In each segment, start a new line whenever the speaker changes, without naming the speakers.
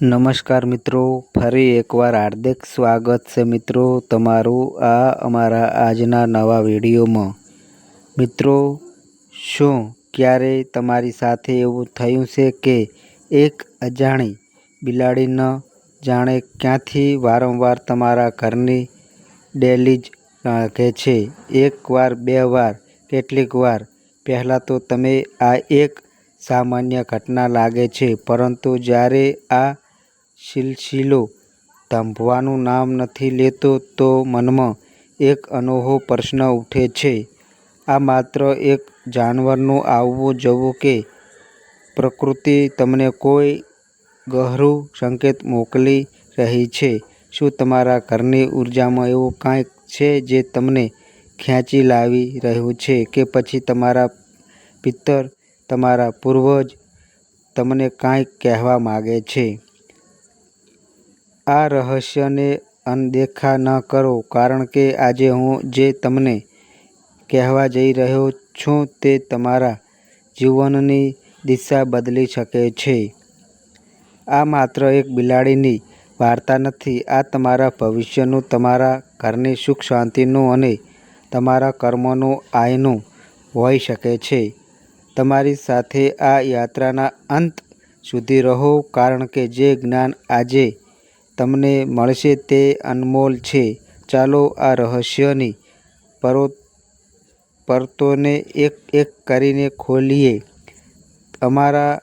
નમસ્કાર મિત્રો, ફરી એકવાર હાર્દિક સ્વાગત છે મિત્રો તમારું આ અમારા આજના નવા વિડીયોમાં. મિત્રો, શું ક્યારેય તમારી સાથે એવું થયું છે કે એક અજાણી ન જાણે ક્યાંથી વારંવાર તમારા ઘરની ડેલી જ રાખે છે? એક વાર બે વાર, કેટલીક વાર? પહેલાં તો તમે આ એક સામાન્ય ઘટના લાગે છે, પરંતુ જ્યારે આ સિલસિલો થંભવાનું નામ નથી લેતો તો મનમાં એક અનોખો પ્રશ્ન ઉઠે છે. આ માત્ર એક જાનવરનું આવવું જવું કે પ્રકૃતિ તમને કોઈ ગહરું સંકેત મોકલી રહી છે? શું તમારા ઘરની ઊર્જામાં એવું કાંઈક છે જે તમને ખેંચી લાવી રહ્યું છે કે પછી તમારા પિતર તમારા પૂર્વજ તમને કાંઈક કહેવા માગે છે? આ રહસ્યને અનદેખા ન કરો, કારણ કે આજે હું જે તમને કહેવા જઈ રહ્યો છું તે તમારા જીવનની દિશા બદલી શકે છે. આ માત્ર એક બિલાડીની વાર્તા નથી, આ તમારા ભવિષ્યનું, તમારા ઘરની સુખ શાંતિનું અને તમારા કર્મનું, આયનું હોઈ શકે છે. તમારી સાથે આ યાત્રાના અંત સુધી રહો, કારણ કે જે જ્ઞાન આજે તમને મળશે તે અનમોલ છે. ચાલો આ રહસ્યની પરો, પરતોને એક એક કરીને ખોલીએ. અમારા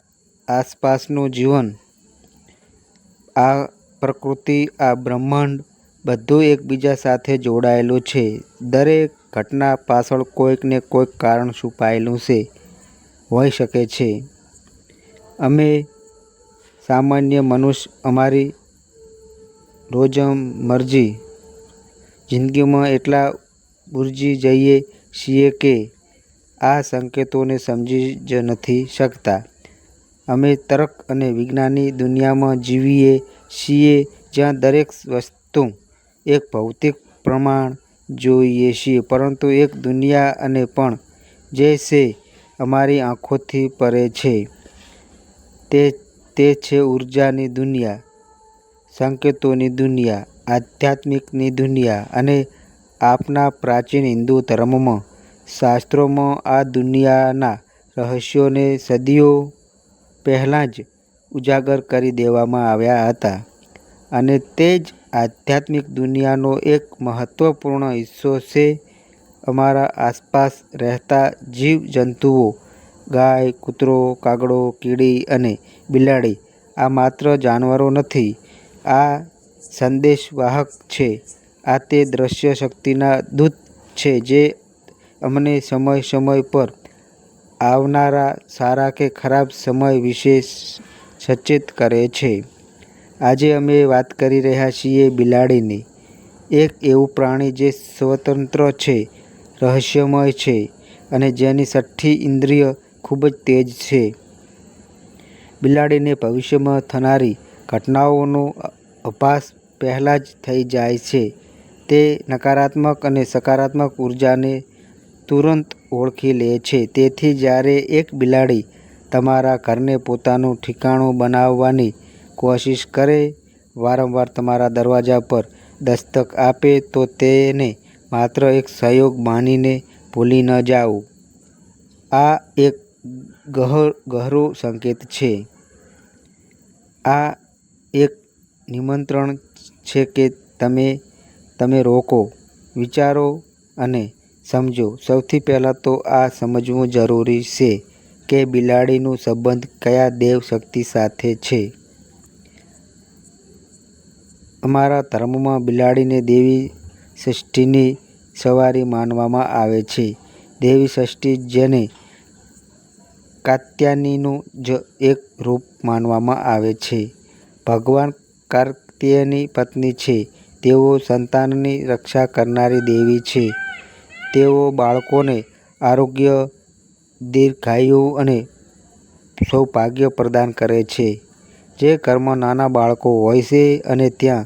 આસપાસનું જીવન. આ પ્રકૃતિ, આ બ્રહ્માંડ બધું એકબીજા સાથે જોડાયેલું છે. દરેક ઘટના પાછળ કોઈકને કોઈક કારણ છુપાયેલું છે, હોઈ શકે છે. અમે સામાન્ય મનુષ્ય, અમારી રોજમર્રી જિંદગીમાં એટલા ઉર્જી જઈએ છીએ કે આ સંકેતોને સમજી જ નથી શકતા. અમે તર્ક અને વિજ્ઞાનની દુનિયામાં જીવીએ છીએ જ્યાં દરેક વસ્તુ એક ભૌતિક પ્રમાણ જોઈએ છીએ, પરંતુ એક દુનિયા અને પણ જે છે અમારી આંખોથી પરે છે. તે તે છે ઊર્જાની દુનિયા. સંકેતોની દુનિયા, આધ્યાત્મિકની દુનિયા અને આપના પ્રાચીન હિન્દુ ધર્મમાં. શાસ્ત્રોમાં આ દુનિયાના રહસ્યોને સદીઓ પહેલાં જ ઉજાગર કરી દેવામાં આવ્યા હતા અને તે જ આધ્યાત્મિક દુનિયાનો એક મહત્ત્વપૂર્ણ હિસ્સો છે અમારા આસપાસ રહેતા જીવજંતુઓ, ગાય, કૂતરો, કાગડો, કીડી અને બિલાડી. આ માત્ર જાનવરો નથી આ સંદેશવાહક છે. આ તે દ્રશ્ય શક્તિના દૂત છે જે અમને સમય સમય પર આવનારા સારા કે ખરાબ સમય વિશે સચેત કરે છે. આજે અમે વાત કરી રહ્યા છીએ બિલાડીની. એક એવું પ્રાણી જે સ્વતંત્ર છે, રહસ્યમય છે અને જેની છઠ્ઠી ઇન્દ્રિય ખૂબ જ તેજ છે. બિલાડીને ભવિષ્યમાં થનારી ઘટનાઓનો અભાસ પહેલાં જ થઈ જાય છે. તે નકારાત્મક અને સકારાત્મક ઉર્જાને તુરંત ઓળખી લે છે. તેથી જ્યારે એક બિલાડી તમારા ઘરને પોતાનું ઠિકાણું બનાવવાની કોશિશ કરે, વારંવાર તમારા દરવાજા પર દસ્તક આપે, તો તેને માત્ર એક સહયોગ માનીને ભૂલી ન જાઓ. આ એક ગહેરો સંકેત છે. આ એક નિમંત્રણ છે કે તમે તમે રોકો, વિચારો અને સમજો. સૌથી પહેલાં તો આ સમજવું જરૂરી છે કે બિલાડીનું સંબંધ કયા દેવ શક્તિ સાથે છે. અમારા ધર્મમાં બિલાડીને દેવી ષષ્ઠીની સવારી માનવામાં આવે છે. દેવી ષષ્ઠી જેને કાત્યાયનીનું જ એક રૂપ માનવામાં આવે છે. ભગવાન કાર્તિયની પત્ની છે. તેઓ સંતાનની રક્ષા કરનારી દેવી છે. તેઓ બાળકોને આરોગ્ય, દીર્ઘાયુ અને સૌભાગ્ય પ્રદાન કરે છે. જે કર્મ નાના બાળકો હોય છે અને ત્યાં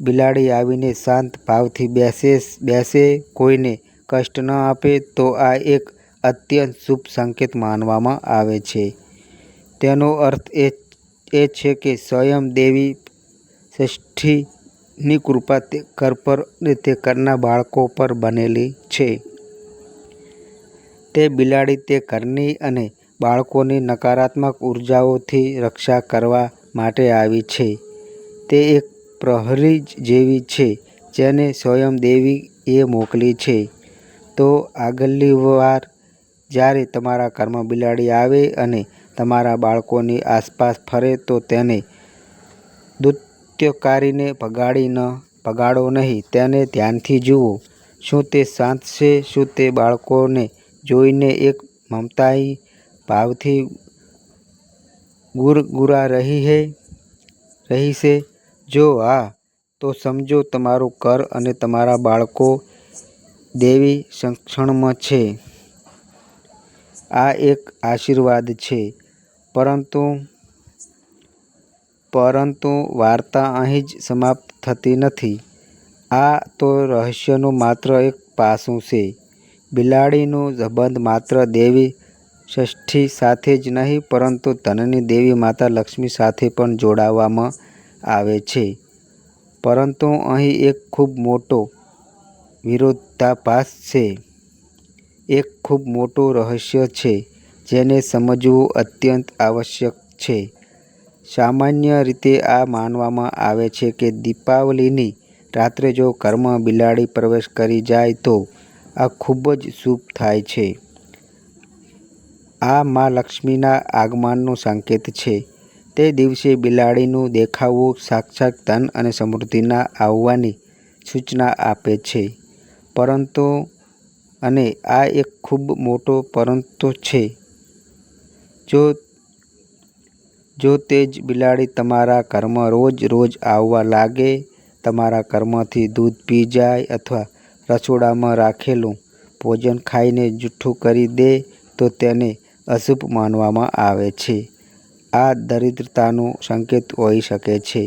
બિલાડી આવીને શાંત ભાવથી બેસે બેસે, કોઈને કષ્ટ ન આપે તો આ એક અત્યંત શુભ સંકેત માનવામાં આવે છે. તેનો અર્થ એ એ છે કે સ્વયં દેવી ષષ્ઠીની કૃપા તે ઘર પર અને તે ઘરના બાળકો પર બનેલી છે. તે બિલાડી તે ઘરની અને બાળકોની નકારાત્મક ઉર્જાઓથી રક્ષા કરવા માટે આવી છે. તે એક પ્રહરી જેવી છે, જેને સ્વયં દેવીએ મોકલી છે. તો આગલી વાર જ્યારે તમારા ઘરમાં બિલાડી આવે અને તમારા બાળકોની આસપાસ ફરે તો તેને દૂત્કારીને ભગાડો નહીં. તેને ધ્યાનથી જુઓ. શું તે શાંત છે? શું તે બાળકોને જોઈને એક મમતાઈ ભાવથી ગુરગુરા રહી હે રહી છે? જો હા, તો સમજો તમારું કર અને તમારા બાળકો દેવી સંરક્ષણમાં છે. આ એક આશીર્વાદ છે. પરંતુ પરંતુ વાર્તા અહીં જ સમાપ્ત થતી નથી. આ તો રહસ્યનું માત્ર એક પાસું છે. બિલાડીનો સંબંધ માત્ર દેવી ષષ્ઠી સાથે જ નહીં, પરંતુ ધનની દેવી માતા લક્ષ્મી સાથે પણ જોડવામાં આવે છે. પરંતુ અહીં એક ખૂબ મોટો વિરોધાભાસ છે. એક ખૂબ મોટું રહસ્ય છે જેને સમજવું અત્યંત આવશ્યક છે. સામાન્ય રીતે આ માનવામાં આવે છે કે દીપાવલીની રાત્રે જો ઘરમાં બિલાડી પ્રવેશ કરી જાય તો આ ખૂબ જ શુભ થાય છે. આ મા લક્ષ્મીના આગમનનો સંકેત છે. તે દિવસે બિલાડીનું દેખાવું સાક્ષાત ધન અને સમૃદ્ધિના આવવાની સૂચના આપે છે. પરંતુ અને આ એક ખૂબ મોટો પરંતુ છે. જો જો તે જ બિલાડી તમારા ઘરમાં રોજ રોજ આવવા લાગે, તમારા ઘરમાંથી દૂધ પી જાય અથવા રસોડામાં રાખેલું ભોજન ખાઈને જૂઠું કરી દે તો તેને અશુભ માનવામાં આવે છે. આ દરિદ્રતાનો સંકેત હોઈ શકે છે.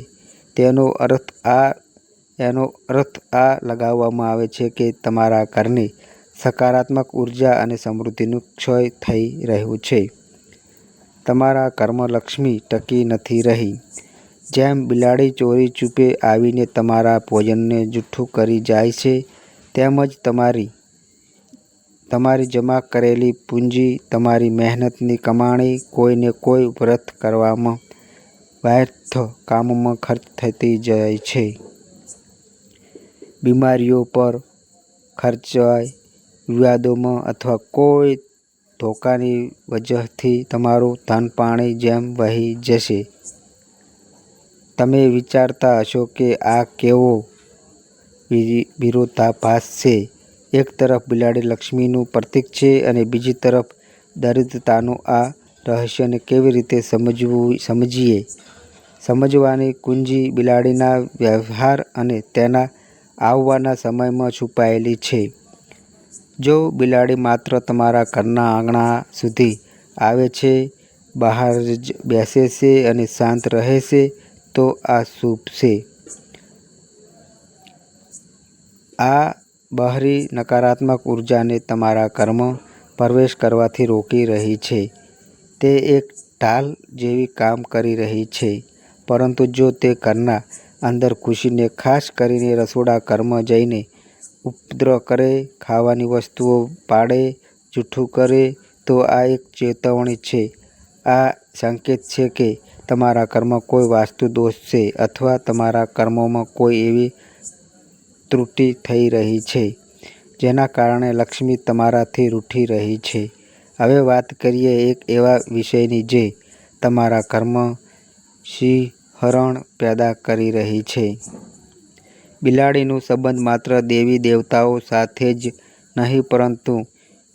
તેનો અર્થ આ લગાવવામાં આવે છે કે તમારા ઘરની સકારાત્મક ઊર્જા અને સમૃદ્ધિનું ક્ષય થઈ રહ્યું છે. તમારા કર્મલક્ષ્મી ટકી નથી રહી. જેમ બિલાડી ચોરી ચૂપે આવીને તમારા ભોજનને જૂઠું કરી જાય છે, તેમ જ તમારી જમા કરેલી પૂંજી, તમારી મહેનતની કમાણી કોઈને કોઈ વ્રત કરવામાં, વ્યર્થ કામમાં ખર્ચ થતી જાય છે. બીમારીઓ પર ખર્ચાય, વિવાદોમાં અથવા કોઈ ધોકાની વજહથી તમારું ધન પાણી જેમ વહી જશે. તમે વિચારતા હશો કે આ કેવો વિરોધાભાસ છે. એક તરફ બિલાડી લક્ષ્મીનું પ્રતીક છે અને બીજી તરફ દરિદ્રતાનું આ રહસ્યને કેવી રીતે સમજવું, સમજીએ? સમજવાની કુંજી બિલાડીના વ્યવહાર અને તેના આવવાના સમયમાં છુપાયેલી છે. જો બિલાડી માત્ર તમારા ઘરના આંગણા સુધી આવે છે, બહાર જ બેસે છે અને શાંત રહે છે, તો આ શુભ છે. આ બહારી નકારાત્મક ઉર્જાને તમારા કર્મ પ્રવેશ કરવાથી રોકી રહી છે. તે એક ઢાલ જેવી કામ કરી રહી છે. પરંતુ જો તે ઘરના અંદર ખુશીને ખાસ કરીને રસોડા કર્મ જઈને ઉપદ્રવ કરે, ખાવાની વસ્તુઓ પાડે, જૂઠું કરે, તો આ એક ચેતવણી છે. આ સંકેત છે કે તમારા કર્મ કોઈ વાસ્તુ દોષ છે અથવા તમારા કર્મોમાં કોઈ એવી ત્રુટિ થઈ રહી છે જેના કારણે લક્ષ્મી તમારાથી રૂઠી રહી છે. હવે વાત કરીએ એક એવા વિષયની જે તમારા કર્મ શિહરણ પેદા કરી રહી છે. બિલાડીનો સંબંધ માત્ર દેવી-દેવતાઓ સાથે જ નહીં, પરંતુ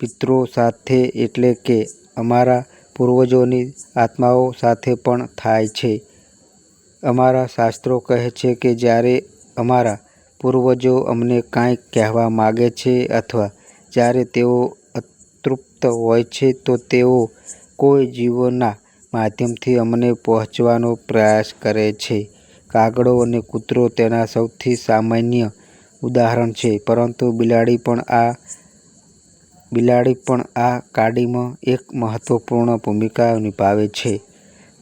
પિતરો સાથે એટલે કે અમારા પૂર્વજોની આત્માઓ સાથે પણ થાય છે. અમારા શાસ્ત્રો કહે છે કે જ્યારે અમારા પૂર્વજો અમને કાંઈક કહેવા માગે છે અથવા જ્યારે તેઓ અતૃપ્ત હોય છે, તો તેઓ કોઈ જીવોના માધ્યમથી અમને પહોંચવાનો પ્રયાસ કરે છે. કાગડો અને કૂતરો તેના સૌથી સામાન્ય ઉદાહરણ છે. પરંતુ બિલાડી પણ આ બિલાડી પણ આ કાડીમાં એક મહત્વપૂર્ણ ભૂમિકા નિભાવે છે.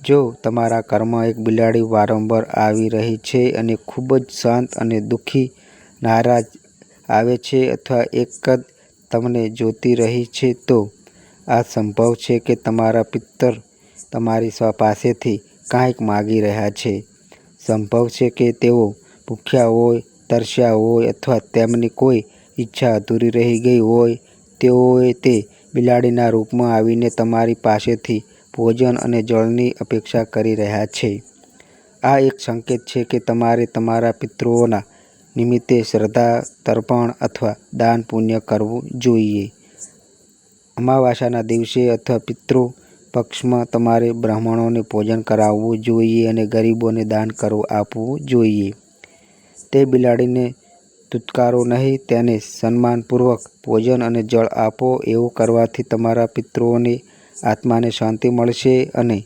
જો તમારા ઘરમાં એક બિલાડી વારંવાર આવી રહી છે અને ખૂબ જ શાંત અને દુઃખી નારાજ આવે છે અથવા એક જ તમને જોતી રહી છે, તો આ સંભવ છે કે તમારા પિત્તર તમારી પાસેથી કાંઈક માંગી રહ્યા છે. સંભવ છે કે તેઓ ભૂખ્યા હોય, તરસ્યા હોય અથવા તેમની કોઈ ઈચ્છા અધૂરી રહી ગઈ હોય. તેઓએ તે બિલાડીના રૂપમાં આવીને તમારી પાસેથી ભોજન અને જળની અપેક્ષા કરી રહ્યા છે. આ એક સંકેત છે કે તમારે તમારા પિતૃઓના નિમિત્તે શ્રદ્ધા, તર્પણ અથવા દાન પુણ્ય કરવું જોઈએ. અમાવાસાના દિવસે અથવા પિતૃ પક્ષમાં તમારે બ્રાહ્મણોને ભોજન કરાવવું જોઈએ અને ગરીબોને દાન આપવું જોઈએ. તે બિલાડીને તુત્કારો નહીં, તેને સન્માનપૂર્વક ભોજન અને જળ આપો. એવું કરવાથી તમારા પિતૃઓની આત્માને શાંતિ મળશે અને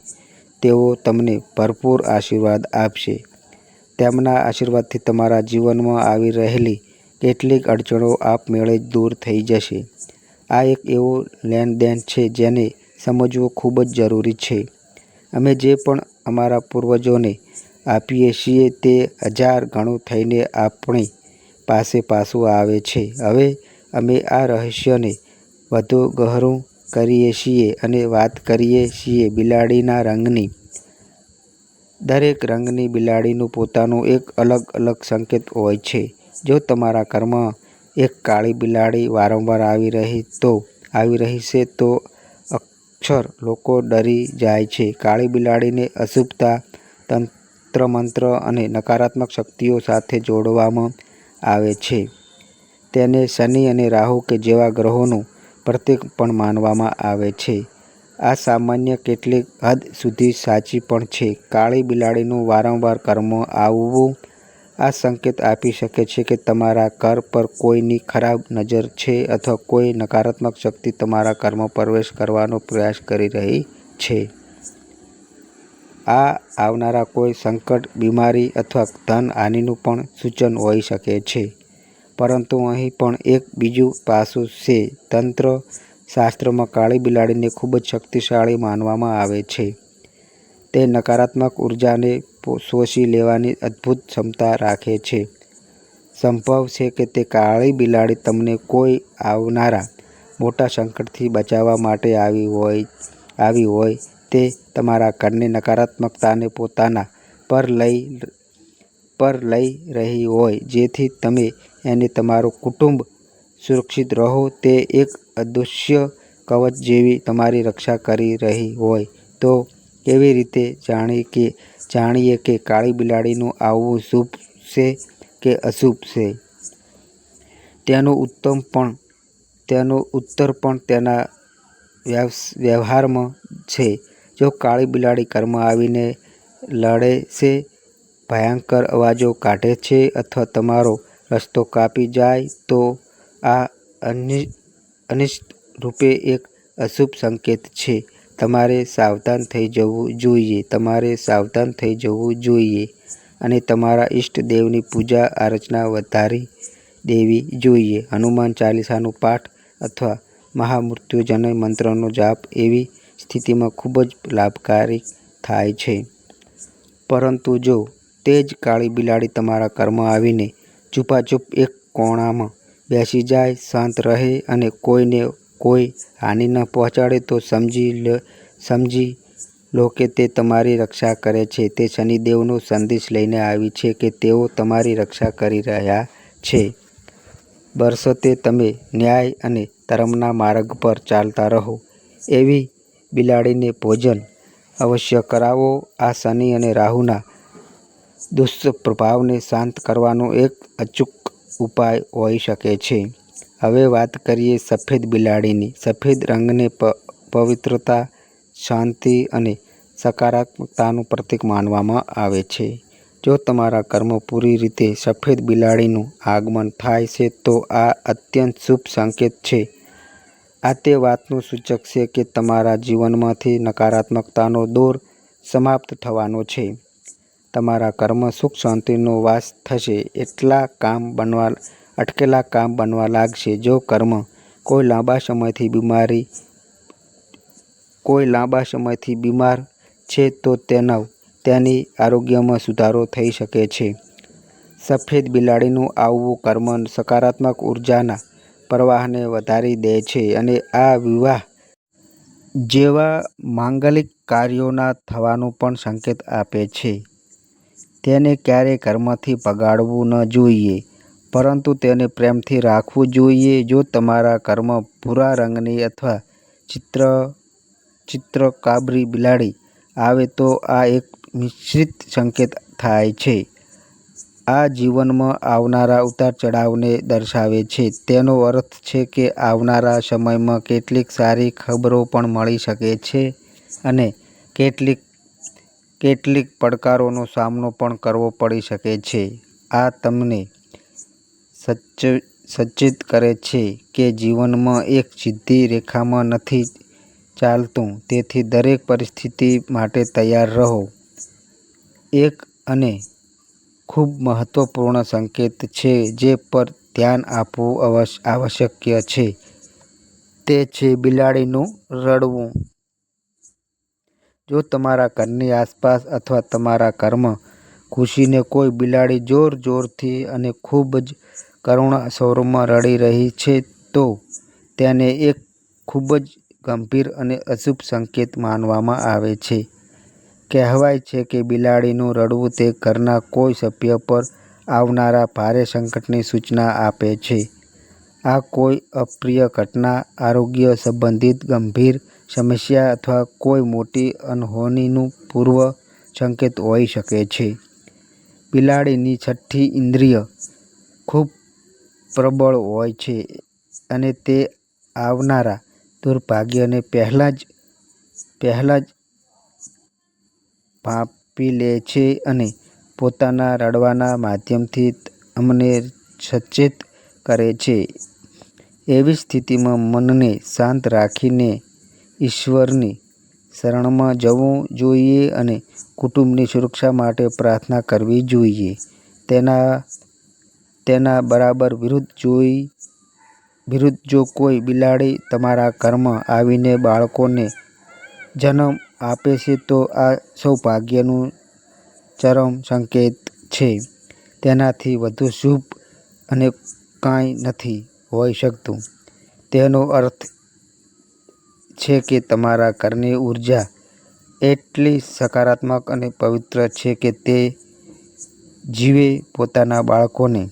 તેઓ તમને ભરપૂર આશીર્વાદ આપશે. તેમના આશીર્વાદથી તમારા જીવનમાં આવી રહેલી કેટલીક અડચણો આપમેળે દૂર થઈ જશે. આ એક એવું લેનદેન છે જેને સમજવું ખૂબ જ જરૂરી છે. અમે જે પણ અમારા પૂર્વજોને આપીએ છીએ તે હજાર ગણું થઈને આપણી પાસે પાછું આવે છે. હવે અમે આ રહસ્યને વધુ ગહરું કરીએ છીએ અને વાત કરીએ છીએ બિલાડીના રંગની. દરેક રંગની બિલાડીનું પોતાનું એક અલગ અલગ સંકેત હોય છે. જો તમારા ઘરમાં એક કાળી બિલાડી વારંવાર આવી રહી તો, આવી રહી છે તો અક્ષર લોકો ડરી જાય છે. કાળી બિલાડીને અશુભતા, તંત્ર-મંત્ર અને નકારાત્મક શક્તિઓ સાથે જોડવામાં આવે છે. તેને શનિ અને રાહુ કે જેવા ગ્રહોનું પ્રતીક પણ માનવામાં આવે છે. આ સામાન્ય કેટલીક હદ સુધી સાચી પણ છે. કાળી બિલાડીનું વારંવાર કર્મ આવવું આ સંકેત આપી શકે છે કે તમારા કર પર કોઈની ખરાબ નજર છે અથવા કોઈ નકારાત્મક શક્તિ તમારા ઘરમાં પ્રવેશ કરવાનો પ્રયાસ કરી રહી છે. આ આવનારા કોઈ સંકટ, બીમારી અથવા ધન હાનિનું પણ સૂચન હોઈ શકે છે. પરંતુ અહીં પણ એક બીજું પાસું છે. તંત્ર શાસ્ત્રમાં કાળી બિલાડીને ખૂબ જ શક્તિશાળી માનવામાં આવે છે. તે નકારાત્મક ઉર્જાને શોષી લેવાની અદ્ભુત ક્ષમતા રાખે છે. સંભવ છે કે તે કાળી બિલાડી તમને કોઈ આવનારા મોટા સંકટથી બચાવવા માટે આવી હોય. આવી હોય તે તમારા ઘરની નકારાત્મકતાને પોતાના પર લઈ પર લઈ રહી હોય, જેથી તમે એને તમારું કુટુંબ સુરક્ષિત રહો. તે એક અદૃશ્ય કવચ જેવી તમારી રક્ષા કરી રહી હોય. તો કેવી રીતે જાણીએ કે કાળી બિલાડીનું આવવું શુભ છે કે અશુભ છે? તેનું ઉત્તમ પણ તેનું ઉત્તર પણ તેના વ્યવહારમાં છે. જો કાળી બિલાડી ઘરમાં આવીને લડે છે, ભયંકર અવાજો કાઢે છે અથવા તમારો રસ્તો કાપી જાય તો આ નિશ્ચિતરૂપે એક અશુભ સંકેત છે. તમારે સાવધાન થઈ જવું જોઈએ. તમારે સાવધાન થઈ જવું જોઈએ અને તમારા ઈષ્ટદેવની પૂજા આરચના વધારી દેવી જોઈએ. હનુમાન ચાલીસાનો પાઠ અથવા મહામૃત્યુજનય મંત્રનો જાપ એવી સ્થિતિમાં ખૂબ જ લાભકારી થાય છે. પરંતુ જો તે જ કાળી બિલાડી તમારા ઘરમાં આવીને ચૂપાચૂપ એક કોણામાં બેસી જાય, શાંત રહે અને કોઈને કોઈ હાનિ ન પહોંચાડે તો સમજી લો કે તે તમારી રક્ષા કરે છે. તે શનિદેવનો સંદેશ લઈને આવી છે કે તેઓ તમારી રક્ષા કરી રહ્યા છે. બશર્તે તમે ન્યાય અને ધર્મના માર્ગ પર ચાલતા રહો. એવી બિલાડીને ભોજન અવશ્ય કરાવો. આ શનિ અને રાહુના દુષ્પ્રભાવને શાંત કરવાનો એક અચૂક ઉપાય હોઈ શકે છે. હવે વાત કરીએ સફેદ બિલાડીની. સફેદ રંગને પવિત્રતા, શાંતિ અને સકારાત્મકતાનું પ્રતીક માનવામાં આવે છે. જો તમારા કર્મો પૂરી રીતે સફેદ બિલાડીનું આગમન થાય છે તો આ અત્યંત શુભ સંકેત છે. આ તે વાતનું સૂચક છે કે તમારા જીવનમાંથી નકારાત્મકતાનો દોર સમાપ્ત થવાનો છે. તમારા કર્મ સુખ શાંતિનો વાસ થશે. અટકેલા કામ બનવા લાગશે. જો કર્મ કોઈ લાંબા સમયથી બીમારી કોઈ લાંબા સમયથી બીમાર છે તો તેના તેની આરોગ્યમાં સુધારો થઈ શકે છે. સફેદ બિલાડીનું આવવું કર્મ સકારાત્મક ઉર્જાના પ્રવાહને વધારી દે છે અને આ વિવાહ જેવા માંગલિક કાર્યોના થવાનું પણ સંકેત આપે છે. તેને ક્યારેય કર્મથી પગાડવું ન જોઈએ, પરંતુ તેને પ્રેમથી રાખવું જોઈએ. જો તમારા ઘરમાં ભૂરા રંગની અથવા ચિત્ર ચિત્રકાબરી બિલાડી આવે તો આ એક મિશ્રિત સંકેત થાય છે. આ જીવનમાં આવનારા ઉતાર-ચઢાવને દર્શાવે છે. તેનો અર્થ છે કે આવનારા સમયમાં કેટલીક સારી ખબરો પણ મળી શકે છે અને કેટલીક કેટલીક પડકારોનો સામનો પણ કરવો પડી શકે છે. આ તમને સચેત કરે છે કે જીવનમાં એક સીધી રેખામાં નથી ચાલતું, તેથી દરેક પરિસ્થિતિ માટે તૈયાર રહો. એક અને ખૂબ મહત્વપૂર્ણ સંકેત છે જે પર ધ્યાન આપવું આવશ્યક છે તે છે બિલાડીનું રડવું. જો તમારા ઘરની આસપાસ અથવા તમારા ઘરમાં ખુશીને કોઈ બિલાડી જોર-જોરથી અને ખૂબ જ કરુણ શોરૂમમાં રડી રહી છે, તો તેને એક ખૂબ જ ગંભીર અને અશુભ સંકેત માનવામાં આવે છે. કહેવાય છે કે બિલાડીનું રડવું તે ઘરના કોઈ સભ્ય પર આવનારા ભારે સંકટની સૂચના આપે છે. આ કોઈ અપ્રિય ઘટના, આરોગ્ય સંબંધિત ગંભીર સમસ્યા અથવા કોઈ મોટી અનહોનીનું પૂર્વ સંકેત હોઈ શકે છે. બિલાડીની છઠ્ઠી ઇન્દ્રિય ખૂબ પ્રબળ હોય છે અને તે આવનારા દુર્ભાગ્યને પહેલાં જ પહેલાં જ ભાંપી લે છે અને પોતાના રડવાના માધ્યમથી અમને સચેત કરે છે. એવી સ્થિતિમાં મનને શાંત રાખીને ઈશ્વરની શરણમાં જવું જોઈએ અને કુટુંબની સુરક્ષા માટે પ્રાર્થના કરવી જોઈએ. તેના તેના બરાબર વિરુદ્ધ, જોઈ વિરુદ્ધ જો કોઈ બિલાડી તમારા ઘરમાં આવીને બાળકોને જન્મ આપે છે, તો આ સૌભાગ્યનું ચરમ સંકેત છે. તેનાથી વધુ શુભ અને કાંઈ નથી હોઈ શકતું. તેનો અર્થ છે કે તમારા ઘરની ઊર્જા એટલી સકારાત્મક અને પવિત્ર છે કે તે જીવે પોતાના બાળકોને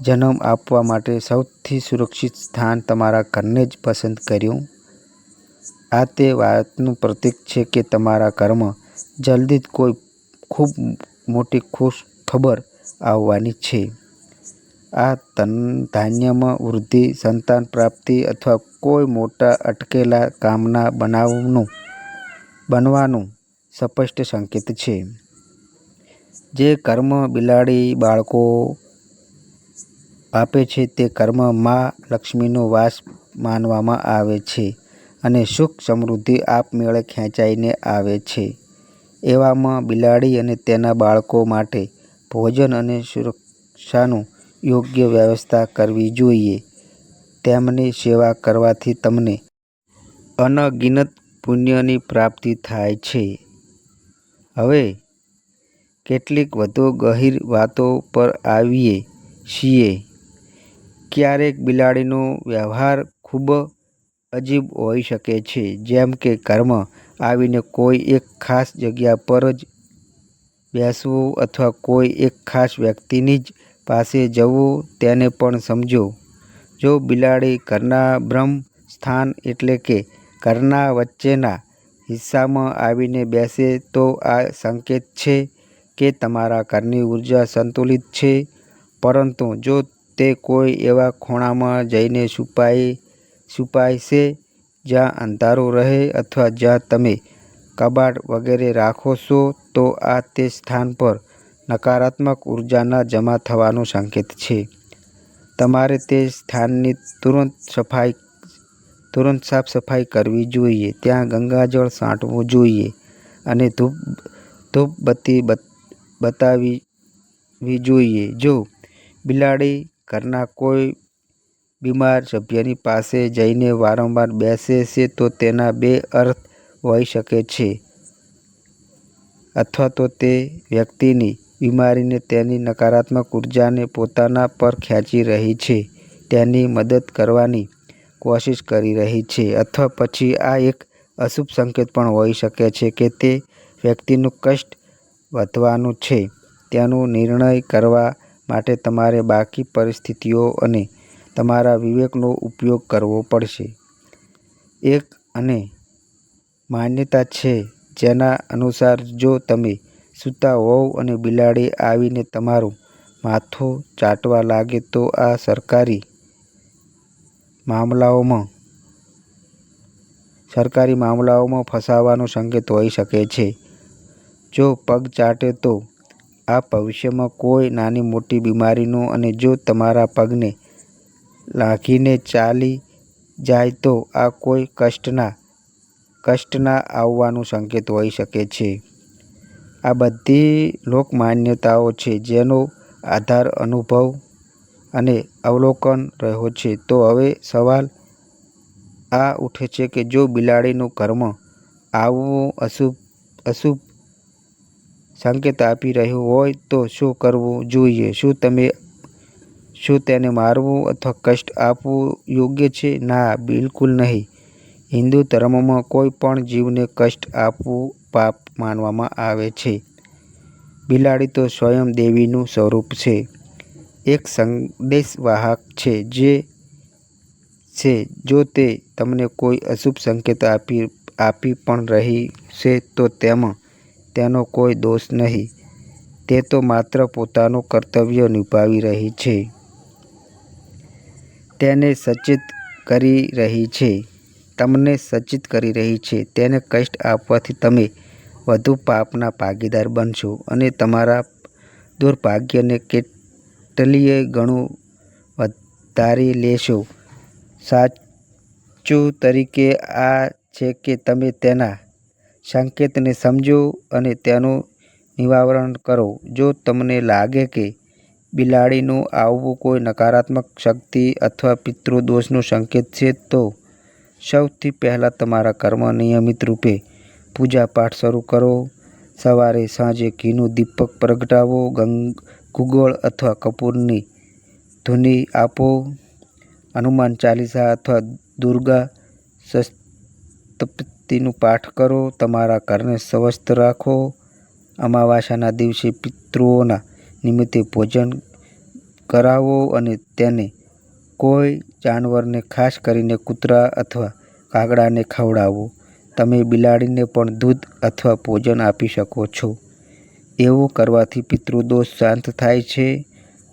જન્મ આપવા માટે સૌથી સુરક્ષિત સ્થાન તમારા ઘરને જ પસંદ કર્યું. આ તે વાતનું પ્રતીક છે કે તમારા ઘરમાં જલ્દી જ કોઈ ખૂબ મોટી ખુશ ખબર આવવાની છે. આ ધનધાન્યમાં વૃદ્ધિ, સંતાન પ્રાપ્તિ અથવા કોઈ મોટા અટકેલા કામના બનાવનું બનવાનું સ્પષ્ટ સંકેત છે. જે કર્મ બિલાડી બાળકો આપે છે તે કર્મ મા લક્ષ્મીનો વાસ માનવામાં આવે છે અને સુખ સમૃદ્ધિ આપમેળે ખેંચાઈને આવે છે. એવામાં બિલાડી અને તેના બાળકો માટે ભોજન અને સુરક્ષાનું યોગ્ય વ્યવસ્થા કરવી જોઈએ. તેમની સેવા કરવાથી તમને અનગિનત પુણ્યની પ્રાપ્તિ થાય છે. હવે, કેટલીક વધુ ગહીર વાતો પર આવીએ છીએ. ક્યારેક બિલાડીનો વ્યવહાર ખૂબ અજીબ હોઈ શકે છે, જેમ કે ઘરમાં આવીને કોઈ એક ખાસ જગ્યા પર જ બેસવું અથવા કોઈ એક ખાસ વ્યક્તિની જ પાસે જવું. તેને પણ સમજો. જો બિલાડી ઘરના બ્રહ્મ સ્થાન એટલે કે ઘરના વચ્ચેના હિસ્સામાં આવીને બેસે તો આ સંકેત છે કે તમારા ઘરની ઊર્જા સંતુલિત છે. પરંતુ જો તે કોઈ એવા ખૂણામાં જઈને છુપાય છે જ્યાં અંધારું રહે અથવા જ્યાં તમે કબાટ વગેરે રાખો છો, તો આ તે સ્થાન પર નકારાત્મક ઉર્જાના જમા થવાનો સંકેત છે. તમારે તે સ્થાનની તુરંત સફાઈ તુરંત સાફ-સફાઈ કરવી જોઈએ, ત્યાં ગંગાજળ છાંટવું જોઈએ અને ધૂપ ધૂપબત્તી બતાવી જોઈએ. જો બિલાડી ઘરના કોઈ બીમાર સભ્યની પાસે જઈને વારંવાર બેસે છે, તો તેના બે અર્થ હોઈ શકે છે. અથવા તો તે વ્યક્તિની બીમારીને તેની નકારાત્મક ઉર્જાને પોતાના પર ખેંચી રહી છે તેની મદદ કરવાની કોશિશ કરી રહી છે અથવા પછી આ એક અશુભ સંકેત પણ હોઈ શકે છે કે તે વ્યક્તિનું કષ્ટ વધવાનું છે તેનો નિર્ણય કરવા માટે તમારે બાકી પરિસ્થિતિઓ અને તમારા વિવેકનો ઉપયોગ કરવો પડશે. એક અને માન્યતા છે જેના અનુસાર જો તમે સૂતા હોવ અને બિલાડી આવીને તમારું માથું ચાટવા લાગે તો આ સરકારી મામલાઓમાં સરકારી મામલાઓમાં ફસાવાનો સંકેત હોઈ શકે છે. જો પગ ચાટે તો આ ભવિષ્યમાં કોઈ નાની-મોટી બીમારીનો અને જો તમારા પગને લાંઘીને ચાલી જાય તો આ કોઈ કષ્ટના કષ્ટના આવવાનું સંકેત હોઈ શકે છે. આ બધી લોકમાન્યતાઓ છે જેનો આધાર અનુભવ અને અવલોકન રહ્યો છે. તો હવે સવાલ આ ઉઠે છે કે જો બિલાડીનું કર્મ આવવું અશુભ અશુભ સંકેત આપી રહ્યું હોય તો શું કરવું જોઈએ? શું તમે શું તેને મારવું અથવા કષ્ટ આપવું યોગ્ય છે? ના, બિલકુલ નહીં. હિન્દુ ધર્મમાં કોઈ પણ જીવને કષ્ટ આપવું પાપ માનવામાં આવે છે. બિલાડી તો સ્વયં દેવીનું સ્વરૂપ છે, એક સંદેશવાહક છે જે છે જો તે તમને કોઈ અશુભ સંકેત આપી આપી પણ રહી છે તો તેમાં તેનો કોઈ દોષ નહીં તે તો માત્ર પોતાનું કર્તવ્ય નિભાવી રહી છે. તેને સચેત કરી રહી છે, તમને સચેત કરી રહી છે. તેને કષ્ટ આપવાથી તમે વધુ પાપના ભાગીદાર બનશો અને તમારા દુર્ભાગ્યને કેટલીય ગણું વધારી લેશો. સાચું તરીકે આ છે કે તમે તેના સંકેતને સમજો અને તેનું નિવારણ કરો. જો તમને લાગે કે બિલાડીનું આવવું કોઈ નકારાત્મક શક્તિ અથવા પિતૃ દોષનો સંકેત છે, તો સૌથી પહેલાં તમારા કર્મ નિયમિત રૂપે પૂજા-પાઠ શરૂ કરો. સવારે-સાંજે ઘીનું દીપક પ્રગટાવો, ગંગ ગુગળ અથવા કપૂરની ધૂની આપો, હનુમાન ચાલીસા અથવા દુર્ગા સપ્તપદીનો પાઠ કરો, તમારા ઘરને સ્વસ્થ રાખો. અમાવાસ્યાના દિવસે પિતૃઓના નિમિત્તે ભોજન કરાવો અને તેને કોઈ જાનવરને, ખાસ કરીને કૂતરા અથવા કાગડાને ખવડાવો. તમે બિલાડીને પણ દૂધ અથવા ભોજન આપી શકો છો. એવું કરવાથી પિતૃ દોષ શાંત થાય છે.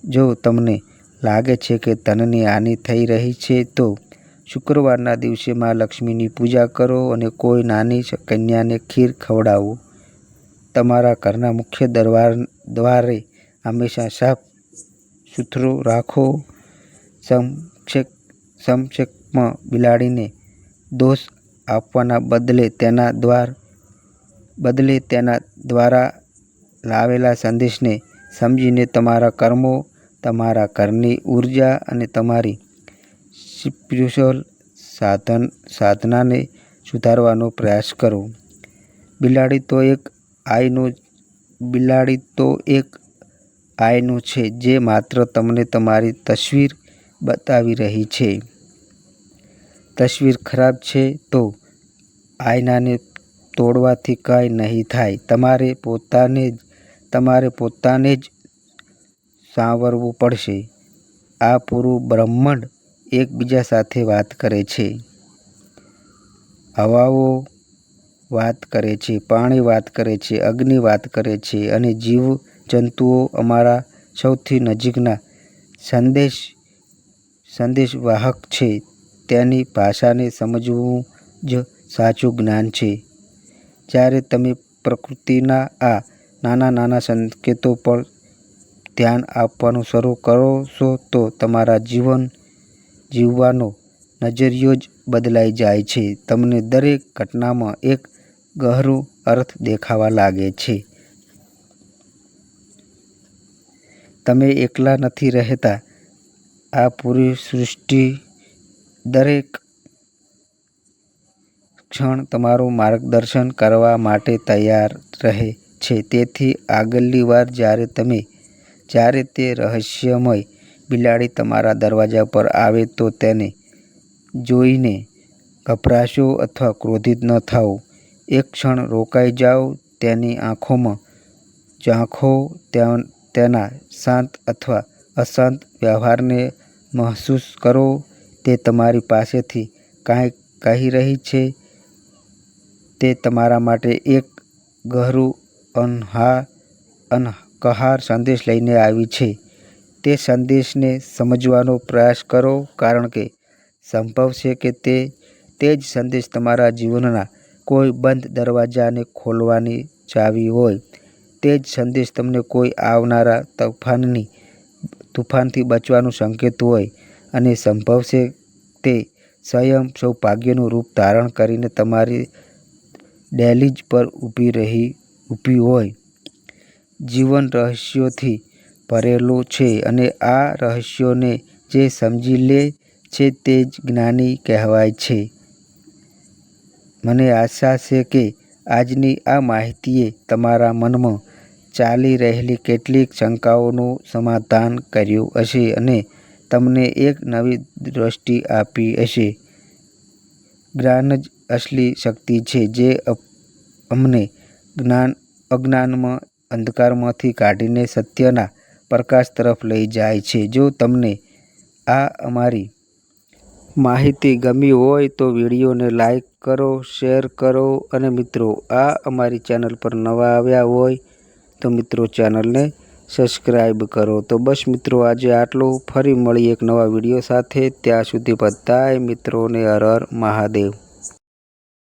જો તમને લાગે છે કે ધનની હાનિ થઈ રહી છે, તો શુક્રવારના દિવસે મા લક્ષ્મીની પૂજા કરો અને કોઈ નાની કન્યાને ખીર ખવડાવો. તમારા ઘરના મુખ્ય દ્વારને હંમેશા સાફ-સુથરું રાખો. સંક્ષેપમાં, બિલાડીને દોષ આપવાના બદલે તેના દ્વાર બદલે તેના દ્વારા લાવેલા સંદેશને સમજીને તમારા કર્મો, તમારા ઘરની ઊર્જા અને તમારી સ્પિરિચ્યુઅલ સાધનાને સુધારવાનો પ્રયાસ કરો. બિલાડી તો એક આઈનું બિલાડી તો એક આઈનું છે જે માત્ર તમને તમારી તસવીર બતાવી રહી છે. તસવીર ખરાબ છે તો આઈનાને તોડવાથી કાંઈ નહીં થાય. તમારે પોતાને જ, તમારે પોતાને જ સાંવરવું પડશે. આ પૂરું બ્રહ્માંડ એકબીજા સાથે વાત કરે છે. હવાઓ વાત કરે છે, પાણી વાત કરે છે, અગ્નિ વાત કરે છે અને જીવજંતુઓ અમારા સૌથી નજીકના સંદેશ સંદેશવાહક છે. તેની ભાષાને સમજવું જ સાચું જ્ઞાન છે. જ્યારે તમે પ્રકૃતિના આ નાના નાના સંકેતો પર ધ્યાન આપવાનું શરૂ કરો છો તો તમારા જીવન જીવવાનો નજરિયો જ બદલાઈ જાય છે. તમને દરેક ઘટનામાં એક ગહરો અર્થ દેખાવા લાગે છે. તમે એકલા નથી રહેતા. આ પૂરી સૃષ્ટિ દરેક ક્ષણ તમારું માર્ગદર્શન કરવા માટે તૈયાર રહે છે તેથી આગલી વાર જ્યારે તમે, જ્યારે તે રહસ્યમય બિલાડી તમારા દરવાજા પર આવે તો તેને જોઈને ગભરાશો અથવા ક્રોધિત ન થાઓ. એક ક્ષણ રોકાઈ જાઓ, તેની આંખોમાં ઝાંખો, તેના શાંત અથવા અશાંત વ્યવહારને મહેસૂસ કરો. તે તમારી પાસેથી કાંઈ કહી રહી છે. તે તમારા માટે એક ગહરું અનહા અનકહાર સંદેશ લઈને આવી છે. તે સંદેશને સમજવાનો પ્રયાસ કરો, કારણ કે સંભવ છે કે તે તે જ સંદેશ તમારા જીવનના કોઈ બંધ દરવાજાને ખોલવાની ચાવી હોય. તે જ સંદેશ તમને કોઈ આવનારા તોફાનની, તૂફાનથી બચવાનું સંકેત હોય. અને સંભવ છે તે સ્વયં સૌભાગ્યનું રૂપ ધારણ કરીને તમારી ડેલીજ પર ઊભી રહી, ઊભી હોય. જીવન રહસ્યોથી ભરેલું છે અને આ રહસ્યોને જે સમજી લે છે તે જ જ્ઞાની કહેવાય છે. મને આશા છે કે આજની આ માહિતીએ તમારા મનમાં ચાલી રહેલી કેટલીક શંકાઓનું સમાધાન કર્યું હશે અને તમને એક નવી દૃષ્ટિ આપી હશે. જ્ઞાન જ અસલી શક્તિ છે જે અમને જ્ઞાન, અજ્ઞાનમાં અંધકારમાંથી કાઢીને સત્યના પ્રકાશ તરફ લઈ જાય છે. જો તમને આ અમારી માહિતી ગમી હોય તો વિડીયોને લાઈક કરો, શેર કરો અને મિત્રો આ અમારી ચેનલ પર નવા આવ્યા હોય તો મિત્રો ચેનલને સબસ્ક્રાઈબ કરો. તો બસ મિત્રો આજે આટલું. ફરી મળીએ એક નવા વીડિયો સાથે. ત્યાં સુધી બધાય મિત્રોને હર હર મહાદેવ.